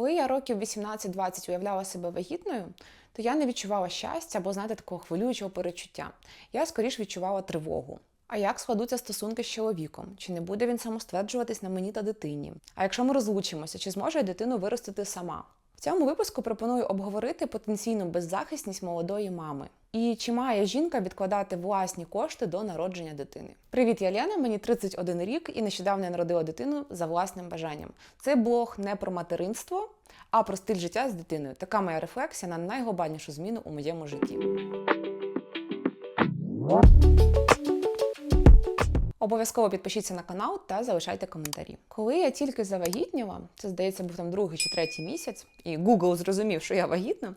Коли я років 18-20 уявляла себе вагітною, то я не відчувала щастя або знаєте, такого хвилюючого перечуття. Я скоріш відчувала тривогу. А як складуться стосунки з чоловіком? Чи не буде він самостверджуватись на мені та дитині? А якщо ми розлучимося, чи зможе я дитину виростити сама? В цьому випуску пропоную обговорити потенційну беззахисність молодої мами. І чи має жінка відкладати власні кошти до народження дитини? Привіт, я Лена, мені 31 рік і нещодавно я народила дитину за власним бажанням. Цей блог не про материнство, а про стиль життя з дитиною. Така моя рефлексія на найглобальнішу зміну у моєму житті. Обов'язково підпишіться на канал та залишайте коментарі. Коли я тільки завагітніла, це здається, був там другий чи третій місяць, і Google зрозумів, що я вагітна.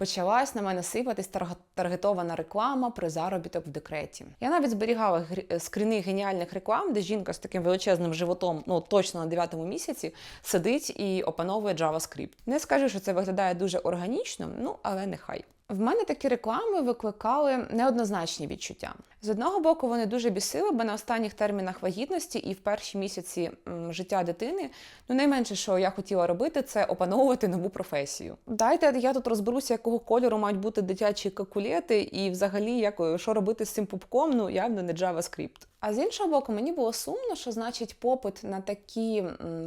Почалась на мене сипатись таргетована реклама про заробіток в декреті. Я навіть зберігала грі- скріни геніальних реклам, де жінка з таким величезним животом, ну точно на дев'ятому місяці, сидить і опановує JavaScript. Не скажу, що це виглядає дуже органічно, ну але нехай. В мене такі реклами викликали неоднозначні відчуття. З одного боку, вони дуже бісили, бо на останніх термінах вагітності і в перші місяці життя дитини, ну найменше, що я хотіла робити, це опановувати нову професію. Дайте я тут розберуся, якого кольору мають бути дитячі калкулети, і взагалі як що робити з цим пупком, ну явно не JavaScript. А з іншого боку, мені було сумно, що значить попит на такі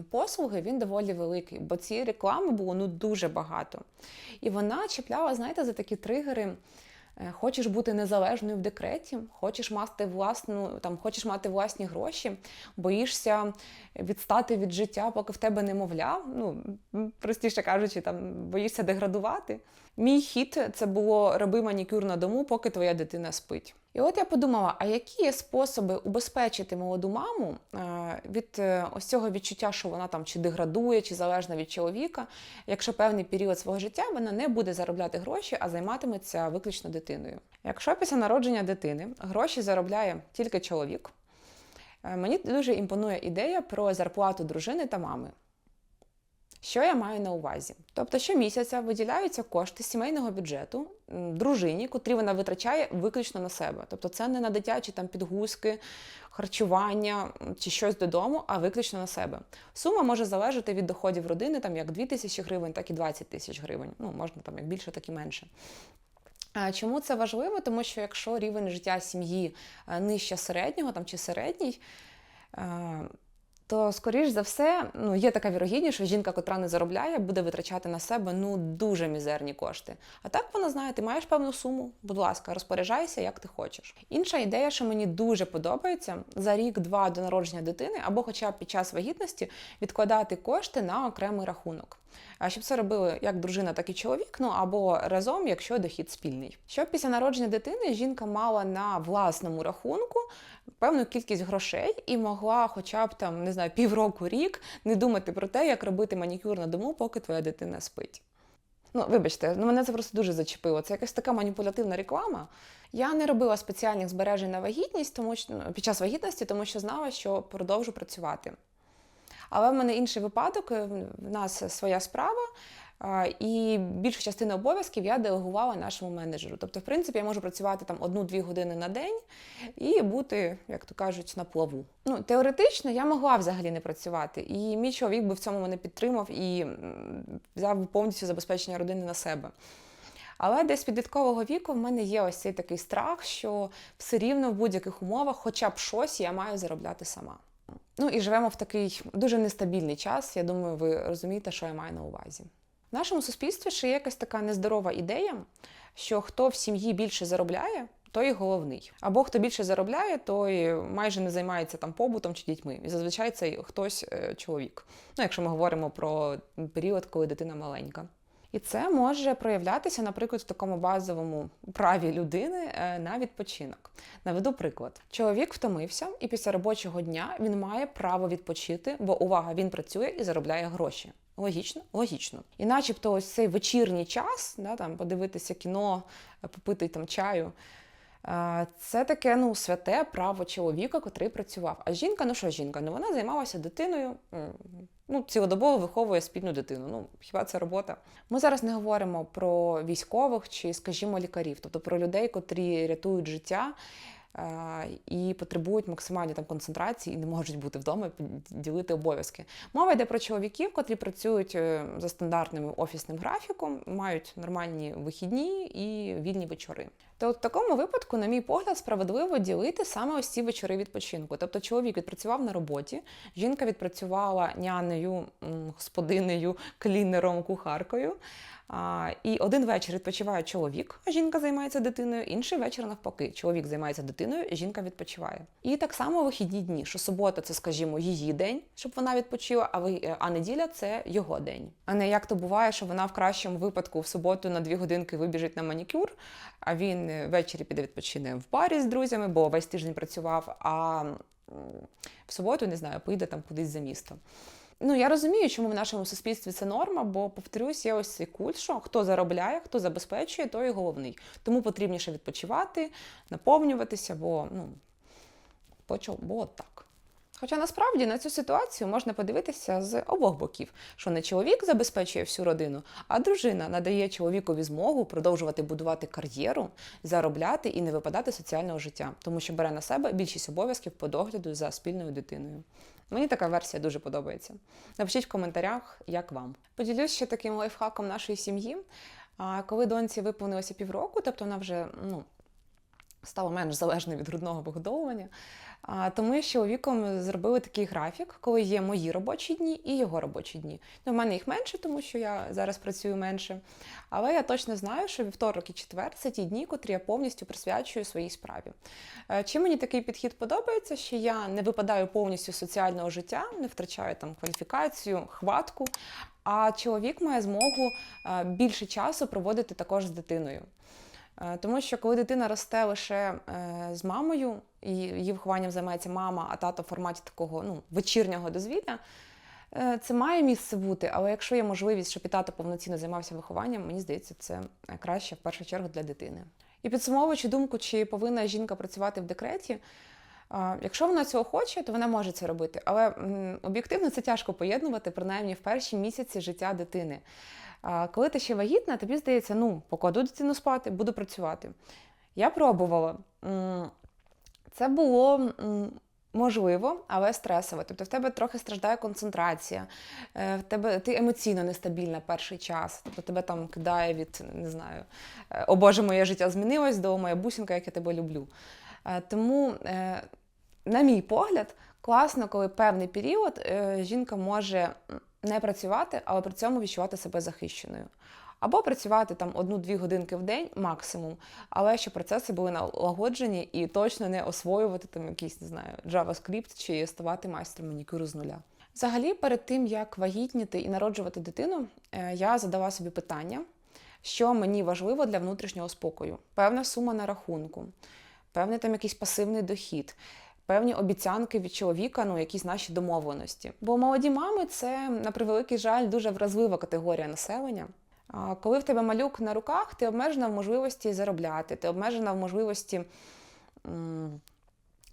послуги він доволі великий, бо цієї реклами було ну дуже багато. І вона чіпляла, знаєте, за такі тригери. Е, Хочеш бути незалежною в декреті, хочеш мати власну, там хочеш мати власні гроші, боїшся відстати від життя, поки в тебе немовля. Ну простіше кажучи, там боїшся деградувати. Мій хід це було роби манікюр на дому, поки твоя дитина спить. І от я подумала: а які є способи убезпечити молоду маму е, від е, ось цього відчуття, що вона там чи деградує, чи залежна від чоловіка, якщо певний період свого життя вона не буде заробляти гроші, а займатиметься виключно дитиною. Якщо після народження дитини гроші заробляє тільки чоловік, е, мені дуже імпонує ідея про зарплату дружини та мами. Що я маю на увазі? Тобто щомісяця виділяються кошти сімейного бюджету дружині, котрі вона витрачає виключно на себе. Тобто це не на дитячі там підгузки, харчування чи щось додому, а виключно на себе. Сума може залежати від доходів родини, там як 2 тисячі гривень, так і 20 тисяч гривень. Ну, можна там як більше, так і менше. Чому це важливо? Тому що якщо рівень життя сім'ї е, нижче середнього там, чи середній, е, то, скоріш за все, ну, є така вірогідність, що жінка, котра не заробляє, буде витрачати на себе ну, дуже мізерні кошти. А так вона знає, ти маєш певну суму, будь ласка, розпоряджайся, як ти хочеш. Інша ідея, що мені дуже подобається, за рік-два до народження дитини, або хоча б під час вагітності відкладати кошти на окремий рахунок. Щоб це робили як дружина, так і чоловік, ну або разом, якщо дохід спільний. Щоб після народження дитини жінка мала на власному рахунку певну кількість грошей і могла, хоча б там не знаю, півроку рік не думати про те, як робити манікюр на дому, поки твоя дитина спить. Ну, вибачте, ну мене це просто дуже зачепило. Це якась така маніпулятивна реклама. Я не робила спеціальних збережень на вагітність, тому що ну, під час вагітності, тому що знала, що продовжу працювати. Але в мене інший випадок, е, в нас своя справа, і більшу частину обов'язків я делегувала нашому менеджеру. Тобто, в принципі, я можу працювати там одну-дві години на день і бути, як то кажуть, на плаву. Ну, теоретично я могла взагалі не працювати, і мій чоловік би в цьому мене підтримав і взяв повністю забезпечення родини на себе. Але десь підліткового віку в мене є ось цей такий страх, що все рівно в будь-яких умовах, хоча б щось я маю заробляти сама. Ну і живемо в такий дуже нестабільний час. Я думаю, ви розумієте, що я маю на увазі. В нашому суспільстві ще є якась така нездорова ідея, що хто в сім'ї більше заробляє, той головний. Або хто більше заробляє, той майже не займається там побутом чи дітьми. І зазвичай це хтось е, чоловік. Ну, якщо ми говоримо про період, коли дитина маленька. І це може проявлятися, наприклад, в такому базовому праві людини е, на відпочинок. Наведу приклад: чоловік втомився, і після робочого дня він має право відпочити, бо увага, він працює і заробляє гроші. Логічно, логічно. І начебто ось цей вечірній час, да, там, подивитися кіно, попити там чаю. Це таке ну, святе право чоловіка, котрий працював. А жінка, ну що жінка? Ну вона займалася дитиною, ну, цілодобово виховує спільну дитину. Ну, хіба це робота? Ми зараз не говоримо про військових чи, скажімо, лікарів, тобто про людей, котрі рятують життя і потребують максимальної там концентрації і не можуть бути вдома ділити обов'язки. Мова йде про чоловіків, котрі працюють е, за стандартним офісним графіком, мають нормальні вихідні і вільні вечори. То в такому випадку, на мій погляд, справедливо ділити саме ось ці вечори відпочинку. Тобто чоловік відпрацював на роботі, жінка відпрацювала нянею, господинею, клінером, кухаркою. І один вечір відпочиває чоловік, а жінка займається дитиною, інший вечір навпаки. Чоловік займається дитиною, жінка відпочиває. І так само вихідні дні, що субота це, скажімо, її день, щоб вона відпочила, а ви а неділя це його день. А не як то буває, що вона в кращому випадку в суботу на дві годинки вибіжить на манікюр, а він е, ввечері піде відпочине в барі з друзями, бо весь тиждень працював. А в суботу не знаю, поїде там кудись за місто. Ну, я розумію, чому в нашому суспільстві це норма, бо, повторюсь, є ось цей культ, що хто заробляє, хто забезпечує, той і головний. Тому потрібніше відпочивати, наповнюватися, бо ну, почав, бо так. Хоча насправді на цю ситуацію можна подивитися з обох боків, що не чоловік забезпечує всю родину, а дружина надає чоловікові змогу продовжувати будувати кар'єру, заробляти і не випадати з соціального життя, тому що бере на себе більшість обов'язків по догляду за спільною дитиною. Мені така версія дуже подобається. Напишіть в коментарях, як вам. Поділюсь ще таким лайфхаком нашої сім'ї. А, Коли доньці виповнилося півроку, тобто вона вже ну, стала менш залежною від грудного вигодовування, а, то ми з чоловіком зробили такий графік, коли є мої робочі дні і його робочі дні. Ну, в мене їх менше, тому що я зараз працюю менше. Але я точно знаю, що вівторок і четвер це ті дні, котрі я повністю присвячую своїй справі. Е, Чим мені такий підхід подобається, що я не випадаю повністю з соціального життя, не втрачаю там кваліфікацію, хватку, а чоловік має змогу е, більше часу проводити також з дитиною. Е, Тому що коли дитина росте лише е, з мамою, і її вихованням займається мама, а тато в форматі такого ну, вечірнього дозвілля, е, це має місце бути, але якщо є можливість, щоб і тато повноцінно займався вихованням, мені здається, це краще в першу чергу для дитини. І підсумовуючи думку, чи повинна жінка працювати в декреті, Якщо вона цього хоче, то вона може це робити. Але об'єктивно це тяжко поєднувати, принаймні в перші місяці життя дитини. А, Коли ти ще вагітна, тобі здається, ну, покладу дитину спати, буду працювати. Я пробувала. Це було можливо, але стресово. Тобто в тебе трохи страждає концентрація, е, в тебе ти емоційно нестабільна перший час. Тобто тебе там кидає від не знаю, е, о Боже, моє життя змінилось до моя бусинка, як я тебе люблю. Е, Тому, на мій погляд, класно, коли певний період жінка може не працювати, але при цьому відчувати себе захищеною. Або працювати там одну-дві годинки в день максимум, але щоб процеси були налагоджені і точно не освоювати там якийсь, не знаю, JavaScript чи ставати майстром манікюру з нуля. Взагалі, перед тим як вагітніти і народжувати дитину, е, я задала собі питання, що мені важливо для внутрішнього спокою. Певна сума на рахунку, певний там якийсь пасивний дохід. Певні обіцянки від чоловіка, ну якісь наші домовленості. Бо молоді мами це на превеликий жаль дуже вразлива категорія населення. Коли в тебе малюк на руках, ти обмежена в можливості заробляти, ти обмежена в можливості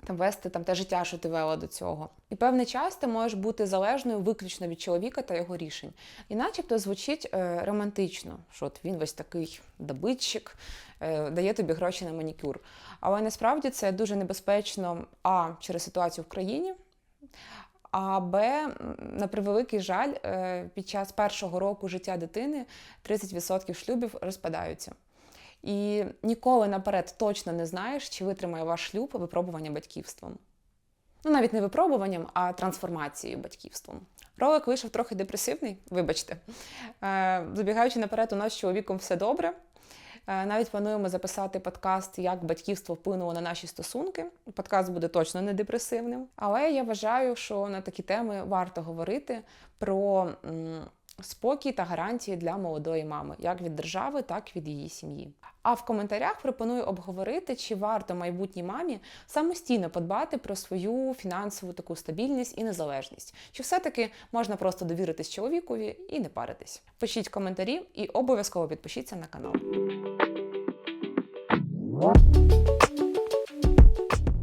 там, вести там, те життя, що ти вела до цього. І певний час ти можеш бути залежною виключно від чоловіка та його рішень. І начебто звучить е, романтично, що от він весь такий добитчик, е, дає тобі гроші на манікюр. Але насправді це дуже небезпечно а через ситуацію в країні. А Б, на превеликий жаль, е, під час першого року життя дитини 30% шлюбів розпадаються. І ніколи наперед точно не знаєш, чи витримає ваш шлюб випробування батьківством. Ну, навіть не випробуванням, а трансформацією батьківством. Ролик вийшов трохи депресивний, вибачте. Е, Забігаючи наперед, у нас з чоловіком все добре. Е, Навіть плануємо записати подкаст, як батьківство вплинуло на наші стосунки. Подкаст буде точно не депресивним. Але я вважаю, що на такі теми варто говорити про спокій та гарантії для молодої мами, як від держави, так і від її сім'ї. А в коментарях пропоную обговорити, чи варто майбутній мамі самостійно подбати про свою фінансову таку стабільність і незалежність. Чи все-таки можна просто довіритись чоловікові і не паритись? Пишіть коментарі і обов'язково підпишіться на канал.